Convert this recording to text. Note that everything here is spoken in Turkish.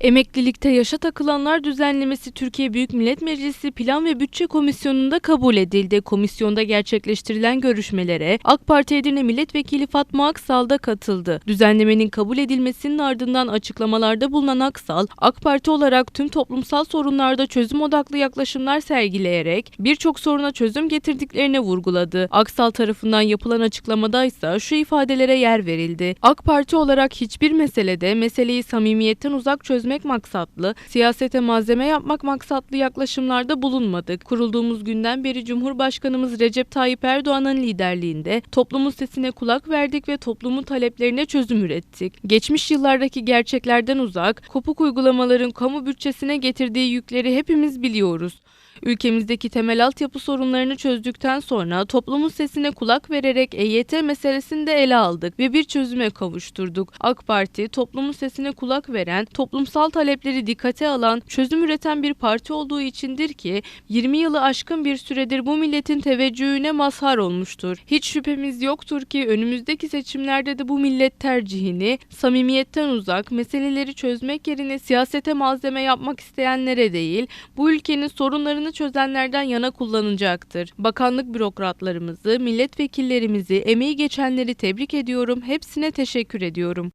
Emeklilikte yaşa takılanlar düzenlemesi Türkiye Büyük Millet Meclisi Plan ve Bütçe Komisyonu'nda kabul edildi. Komisyonda gerçekleştirilen görüşmelere AK Parti Edirne Milletvekili Fatma Aksal da katıldı. Düzenlemenin kabul edilmesinin ardından açıklamalarda bulunan Aksal, AK Parti olarak tüm toplumsal sorunlarda çözüm odaklı yaklaşımlar sergileyerek birçok soruna çözüm getirdiklerini vurguladı. Aksal tarafından yapılan açıklamada ise şu ifadelere yer verildi. AK Parti olarak hiçbir meselede meseleyi samimiyetten uzak çözmek maksatlı, siyasete malzeme yapmak maksatlı yaklaşımlarda bulunmadık. Kurulduğumuz günden beri Cumhurbaşkanımız Recep Tayyip Erdoğan'ın liderliğinde toplumun sesine kulak verdik ve toplumun taleplerine çözüm ürettik. Geçmiş yıllardaki gerçeklerden uzak, kopuk uygulamaların kamu bütçesine getirdiği yükleri hepimiz biliyoruz. Ülkemizdeki temel altyapı sorunlarını çözdükten sonra toplumun sesine kulak vererek EYT meselesini de ele aldık ve bir çözüme kavuşturduk. AK Parti toplumun sesine kulak veren, toplumsal talepleri dikkate alan, çözüm üreten bir parti olduğu içindir ki 20 yılı aşkın bir süredir bu milletin teveccühüne mazhar olmuştur. Hiç şüphemiz yoktur ki önümüzdeki seçimlerde de bu millet tercihini samimiyetten uzak, meseleleri çözmek yerine siyasete malzeme yapmak isteyenlere değil, bu ülkenin sorunlarını çözenlerden yana kullanacaktır. Bakanlık bürokratlarımızı, milletvekillerimizi, emeği geçenleri tebrik ediyorum. Hepsine teşekkür ediyorum.